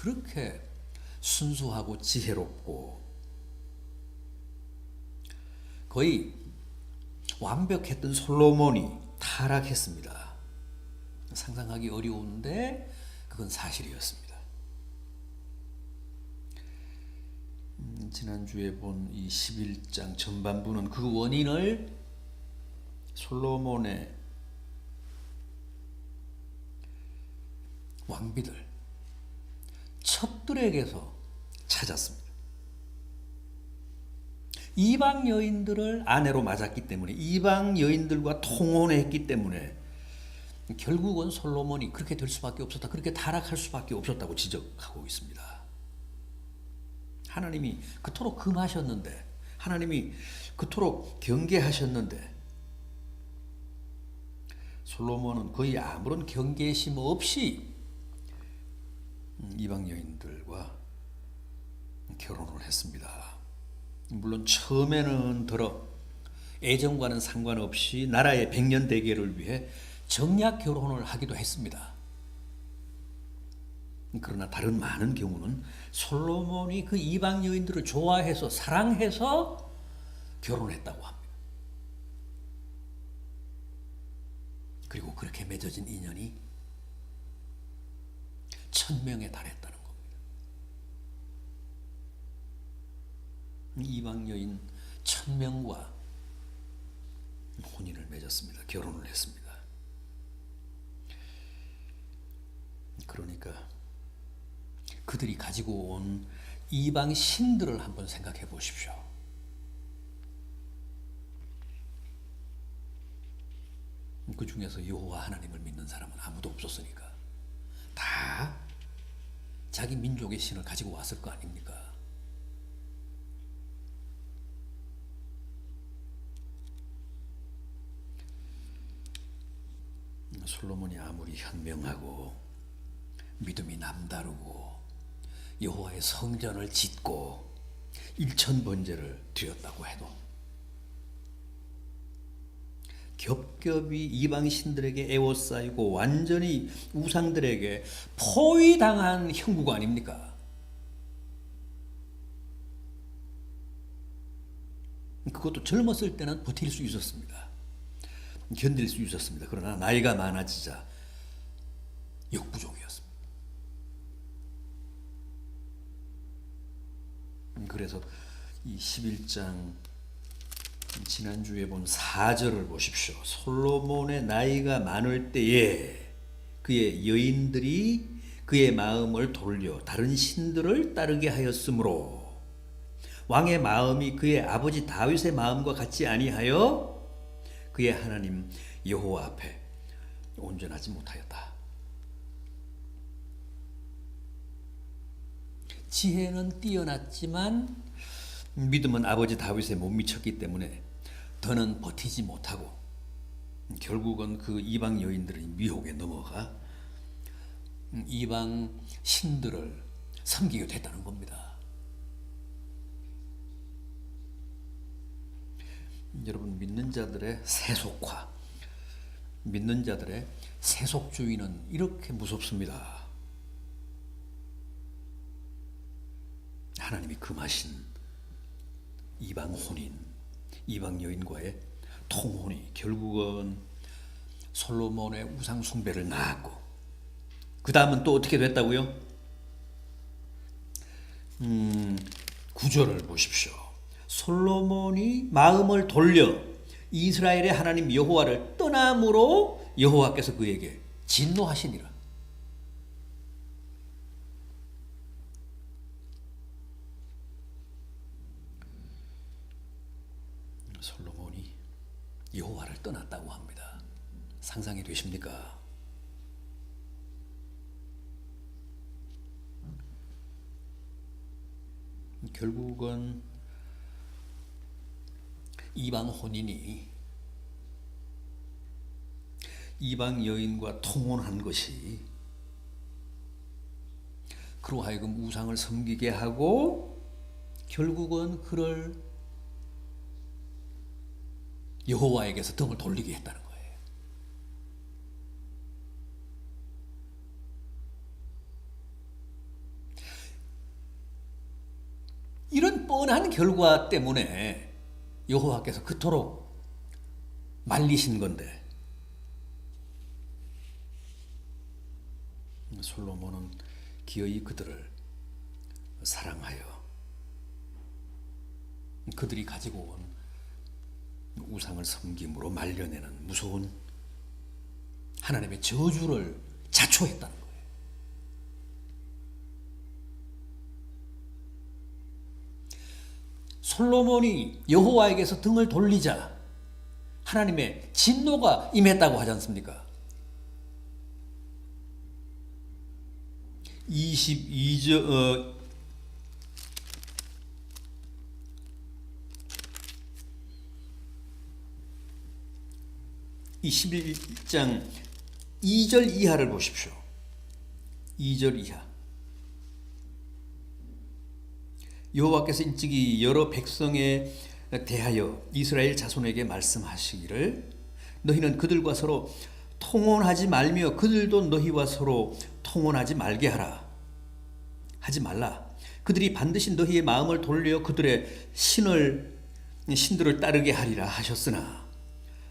그렇게 순수하고 지혜롭고 거의 완벽했던 솔로몬이 타락했습니다. 상상하기 어려운데 그건 사실이었습니다. 음, 지난주에 본 이 11장 전반부는 그 원인을 솔로몬의 왕비들, 첩들에게서 찾았습니다. 이방 여인들을 아내로 맞았기 때문에 이방 여인들과 통혼했기 때문에 결국은 솔로몬이 그렇게 될 수밖에 없었다. 그렇게 타락할 수밖에 없었다고 지적하고 있습니다. 하나님이 그토록 금하셨는데 하나님이 그토록 경계하셨는데 솔로몬은 거의 아무런 경계심 없이 이방 여인들과 결혼을 했습니다. 물론 처음에는 더러 애정과는 상관없이 나라의 백년 대계를 위해 정략 결혼을 하기도 했습니다. 그러나 다른 많은 경우는 솔로몬이 그 이방 여인들을 좋아해서 사랑해서 결혼했다고 합니다. 그리고 그렇게 맺어진 인연이 천명에 달했다는 겁니다. 이방 여인 천명과 혼인을 맺었습니다. 결혼을 했습니다. 그러니까 그들이 가지고 온 이방 신들을 한번 생각해 보십시오. 그 중에서 여호와 하나님을 믿는 사람은 아무도 없었으니까 다 자기 민족의 신을 가지고 왔을 거 아닙니까? 솔로몬이 아무리 현명하고 믿음이 남다르고 여호와의 성전을 짓고 일천 번제를 드렸다고 해도 겹겹이 이방 신들에게 애워싸이고 완전히 우상들에게 포위당한 형국 아닙니까? 그것도 젊었을 때는 버틸 수 있었습니다. 견딜 수 있었습니다. 그러나 나이가 많아지자 역부족이었습니다. 그래서 이 11장 지난주에 본 4절을 보십시오. 솔로몬의 나이가 많을 때에 그의 여인들이 그의 마음을 돌려 다른 신들을 따르게 하였으므로 왕의 마음이 그의 아버지 다윗의 마음과 같지 아니하여 그의 하나님 여호와 앞에 온전하지 못하였다. 지혜는 뛰어났지만 믿음은 아버지 다윗에 못 미쳤기 때문에 더는 버티지 못하고 결국은 그 이방 여인들의 미혹에 넘어가 이방 신들을 섬기게 됐다는 겁니다. 여러분 믿는 자들의 세속화, 믿는 자들의 세속주의는 이렇게 무섭습니다. 하나님이 금하신 이방 혼인, 이방 여인과의 통혼이 결국은 솔로몬의 우상 숭배를 낳았고 그 다음은 또 어떻게 됐다고요? 음, 구절을 보십시오. 솔로몬이 마음을 돌려 이스라엘의 하나님 여호와를 떠남으로 여호와께서 그에게 진노하시니라. 솔로몬이 여호와를 떠났다고 합니다. 상상이 되십니까? 결국은 이방 혼인이 이방 여인과 통혼한 것이 그로 하여금 우상을 섬기게 하고 결국은 그를 여호와에게서 등을 돌리게 했다는 거예요. 이런 뻔한 결과 때문에 여호와께서 그토록 말리신 건데 솔로몬은 기어이 그들을 사랑하여 그들이 가지고 온 우상을 섬김으로 말려내는 무서운 하나님의 저주를 자초했다는 거예요. 솔로몬이 여호와에게서 등을 돌리자 하나님의 진노가 임했다고 하지 않습니까? 22절 어, 이 11장 2절 이하를 보십시오. 2절 이하. 여호와께서 일찍이 여러 백성에 대하여 이스라엘 자손에게 말씀하시기를 너희는 그들과 서로 통혼하지 말며 그들도 너희와 서로 통혼하지 말게 하라. 하지 말라. 그들이 반드시 너희의 마음을 돌려 그들의 신을 신들을 따르게 하리라 하셨으나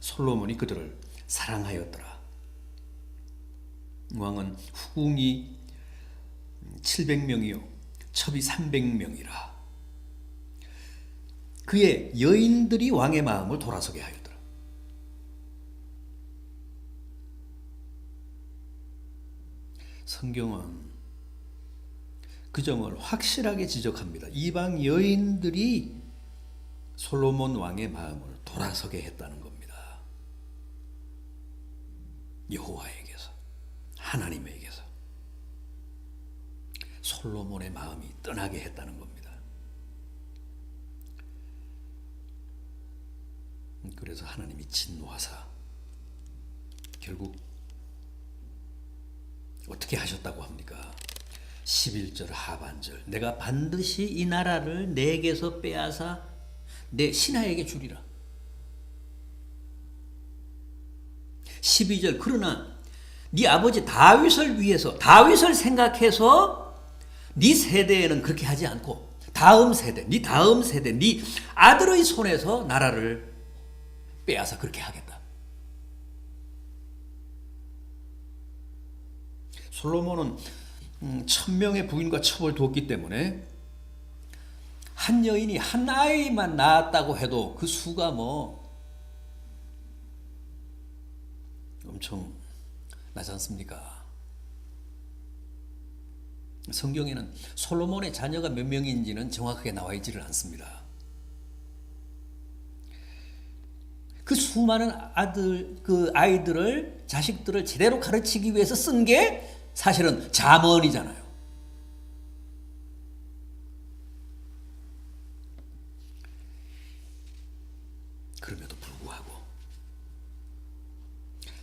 솔로몬이 그들을 사랑하였더라. 왕은 후궁이 700명이요 첩이 300명이라. 그의 여인들이 왕의 마음을 돌아서게 하였더라. 성경은 그 점을 확실하게 지적합니다. 이방 여인들이 솔로몬 왕의 마음을 돌아서게 했다는 겁니다. 여호와에게서 하나님에게서 솔로몬의 마음이 떠나게 했다는 겁니다. 그래서 하나님이 진노하사 결국 어떻게 하셨다고 합니까? 11절 하반절 내가 반드시 이 나라를 내게서 빼앗아 내 신하에게 주리라. 12절 그러나 네 아버지 다윗을 위해서 다윗을 생각해서 네 세대에는 그렇게 하지 않고 다음 세대, 네 다음 세대, 네 아들의 손에서 나라를 빼앗아 그렇게 하겠다. 솔로몬은 음, 천명의 부인과 첩을 두었기 때문에 한 여인이 한 아이만 낳았다고 해도 그 수가 뭐 엄청 나지 않습니까? 성경에는 솔로몬의 자녀가 몇 명인지는 정확하게 나와 있지를 않습니다. 그 수많은 아들, 그 아이들을, 자식들을 제대로 가르치기 위해서 쓴 게 사실은 잠언이잖아요. 그럼에도 불구하고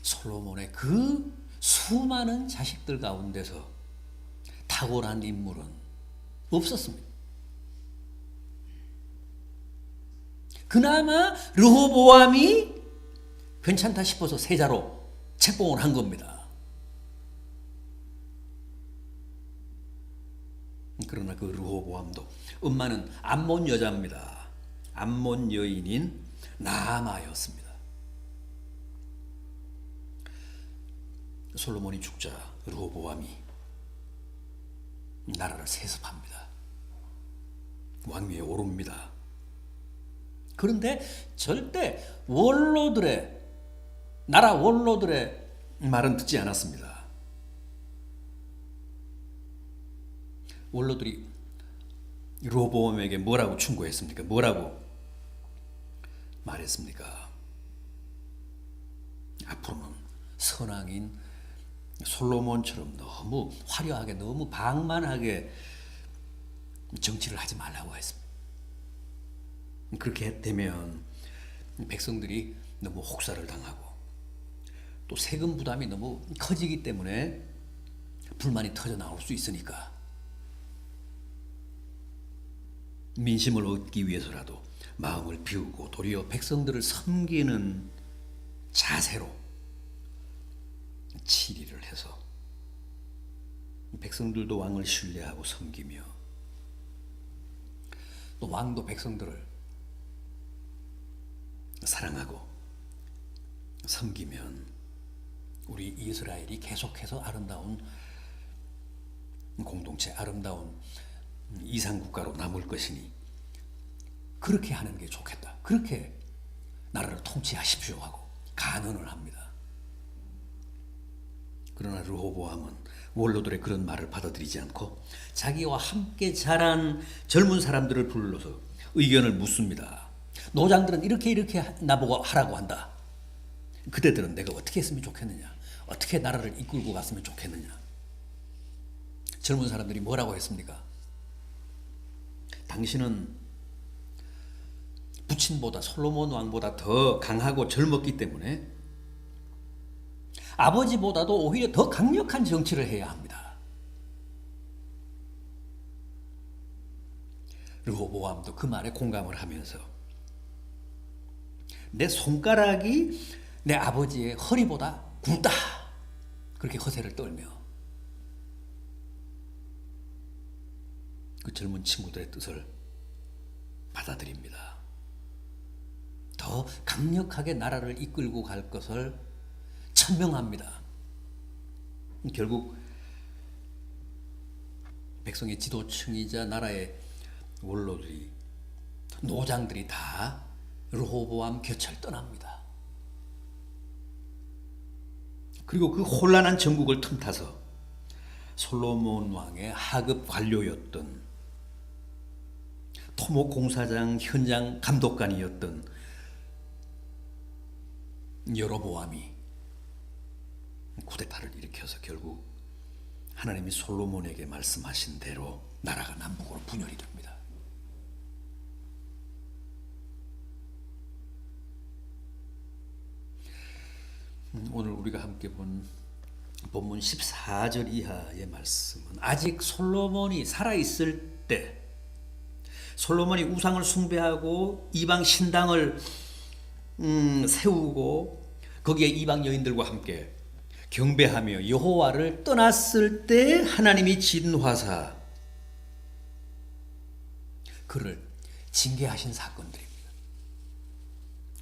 솔로몬의 그 수많은 자식들 가운데서 탁월한 인물은 없었습니다. 그나마 르호보암이 괜찮다 싶어서 세자로 책봉을 한 겁니다. 그러나 그 르호보암도 엄마는 암몬 여자입니다. 암몬 여인인 나아마였습니다. 솔로몬이 죽자 르호보암이 나라를 세습합니다. 왕위에 오릅니다. 그런데 절대 원로들의 나라 원로들의 말은 듣지 않았습니다. 원로들이 로보암에게 뭐라고 충고했습니까? 뭐라고 말했습니까? 앞으로는 선왕인 솔로몬처럼 너무 화려하게 너무 방만하게 정치를 하지 말라고 했습니다. 그렇게 되면 백성들이 너무 혹사를 당하고 또 세금 부담이 너무 커지기 때문에 불만이 터져 나올 수 있으니까 민심을 얻기 위해서라도 마음을 비우고 도리어 백성들을 섬기는 자세로 치리를 해서 백성들도 왕을 신뢰하고 섬기며 또 왕도 백성들을 사랑하고 섬기면 우리 이스라엘이 계속해서 아름다운 공동체, 아름다운 이상 국가로 남을 것이니 그렇게 하는 게 좋겠다. 그렇게 나라를 통치하십시오 하고 간언을 합니다. 그러나 르호보암은 원로들의 그런 말을 받아들이지 않고 자기와 함께 자란 젊은 사람들을 불러서 의견을 묻습니다. 노장들은 이렇게 이렇게 나보고 하라고 한다. 그대들은 내가 어떻게 했으면 좋겠느냐? 어떻게 나라를 이끌고 갔으면 좋겠느냐? 젊은 사람들이 뭐라고 했습니까? 당신은 부친보다 솔로몬 왕보다 더 강하고 젊었기 때문에 아버지보다도 오히려 더 강력한 정치를 해야 합니다. 르호보암도 그 말에 공감을 하면서 내 손가락이 내 아버지의 허리보다 굵다. 그렇게 허세를 떨며 그 젊은 친구들의 뜻을 받아들입니다. 더 강력하게 나라를 이끌고 갈 것을 천명합니다. 결국 백성의 지도층이자 나라의 원로들이 노장들이 다 르호보암 곁을 떠납니다. 그리고 그 혼란한 전국을 틈타서 솔로몬 왕의 하급 관료였던 토목 공사장 현장 감독관이었던 여로보암이 쿠데타를 일으켜서 결국 하나님이 솔로몬에게 말씀하신 대로 나라가 남북으로 분열이 됩니다. 음, 오늘 우리가 함께 본 본문 14절 이하의 말씀은 아직 솔로몬이 살아 있을 때 솔로몬이 우상을 숭배하고 이방 신당을 음, 세우고 거기에 이방 여인들과 함께 경배하며 여호와를 떠났을 때 하나님이 진화사 그를 징계하신 사건들입니다.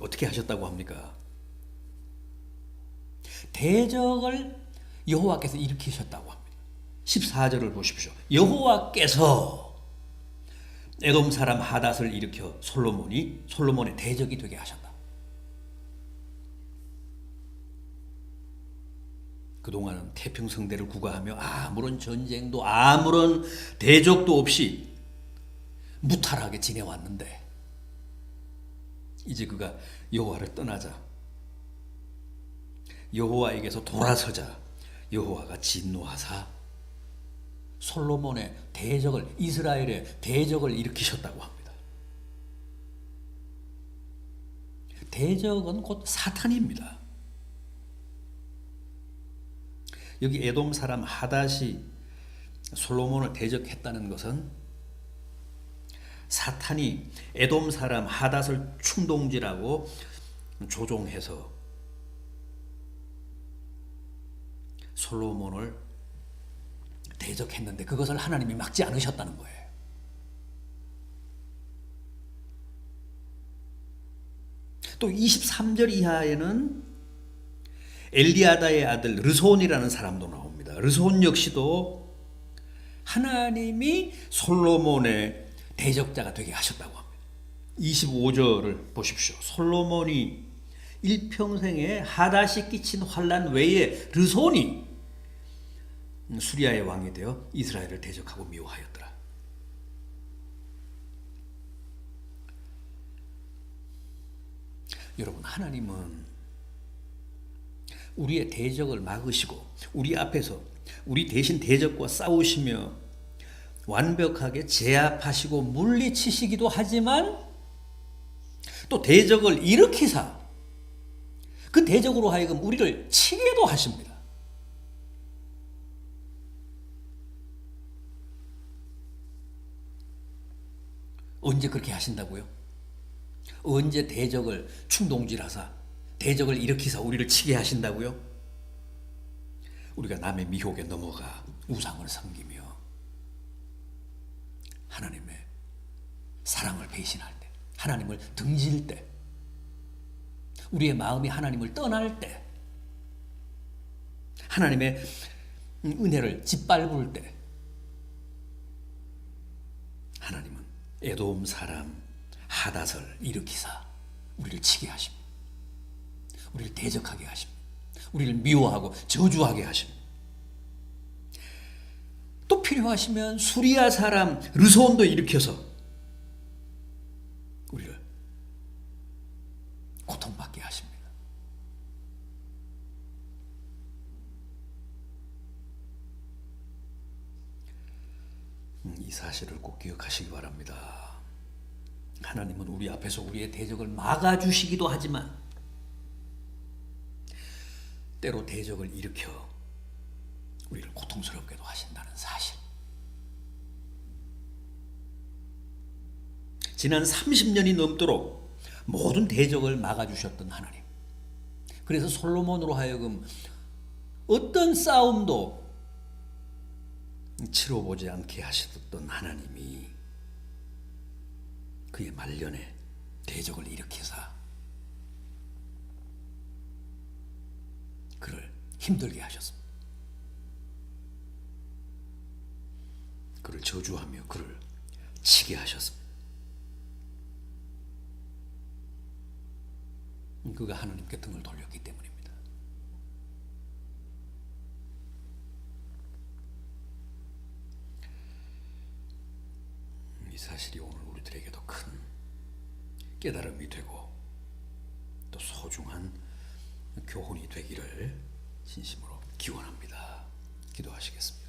어떻게 하셨다고 합니까? 대적을 여호와께서 일으키셨다고 합니다. 14절을 보십시오. 여호와께서 에돔 사람 하닷을 일으켜 솔로몬이 솔로몬의 대적이 되게 하셨다. 그동안은 태평성대를 구가하며 아무런 전쟁도 아무런 대적도 없이 무탈하게 지내왔는데 이제 그가 여호와를 떠나자 여호와에게서 돌아서자 여호와가 진노하사 솔로몬의 대적을 이스라엘의 대적을 일으키셨다고 합니다. 대적은 곧 사탄입니다. 여기 에돔 사람 하닷이 솔로몬을 대적했다는 것은 사탄이 에돔 사람 하닷을 충동질하고 조종해서 솔로몬을 대적했는데 그것을 하나님이 막지 않으셨다는 거예요. 또 23절 이하에는 엘리아다의 아들 르손이라는 사람도 나옵니다. 르손 역시도 하나님이 솔로몬의 대적자가 되게 하셨다고 합니다. 25절을 보십시오. 솔로몬이 일평생에 하다시 끼친 환란 외에 르손이 수리아의 왕이 되어 이스라엘을 대적하고 미워하였더라. 여러분 하나님은 우리의 대적을 막으시고 우리 앞에서 우리 대신 대적과 싸우시며 완벽하게 제압하시고 물리치시기도 하지만 또 대적을 일으키사 그 대적으로 하여금 우리를 치게도 하십니다. 언제 그렇게 하신다고요? 언제 대적을 충동질하사 대적을 일으키사 우리를 치게 하신다고요? 우리가 남의 미혹에 넘어가 우상을 섬기며 하나님의 사랑을 배신할 때, 하나님을 등질 때, 우리의 마음이 하나님을 떠날 때, 하나님의 은혜를 짓밟을 때, 하나님은 에돔 사람 하닷을 일으키사 우리를 치게 하십니다. 우리를 대적하게 하십니다. 우리를 미워하고 저주하게 하십니다. 또 필요하시면 수리아 사람 르소온도 일으켜서 우리를 고통받게 하십니다. 음, 이 사실을 꼭 기억하시기 바랍니다. 하나님은 우리 앞에서 우리의 대적을 막아주시기도 하지만 때로 대적을 일으켜 우리를 고통스럽게도 하신다는 사실. 지난 30년이 넘도록 모든 대적을 막아주셨던 하나님. 그래서 솔로몬으로 하여금 어떤 싸움도 치러보지 않게 하셨던 하나님이 그의 말년에 대적을 일으켜서 그를 힘들게 하셨습니다. 그를 저주하며 그를 치게 하셨습니다. 그가 하나님께 등을 돌렸기 때문입니다. 이 사실이 오늘 우리들에게도 큰 깨달음이 되고 또 소중한 교훈이 되기를 진심으로 기원합니다. 기도하시겠습니다.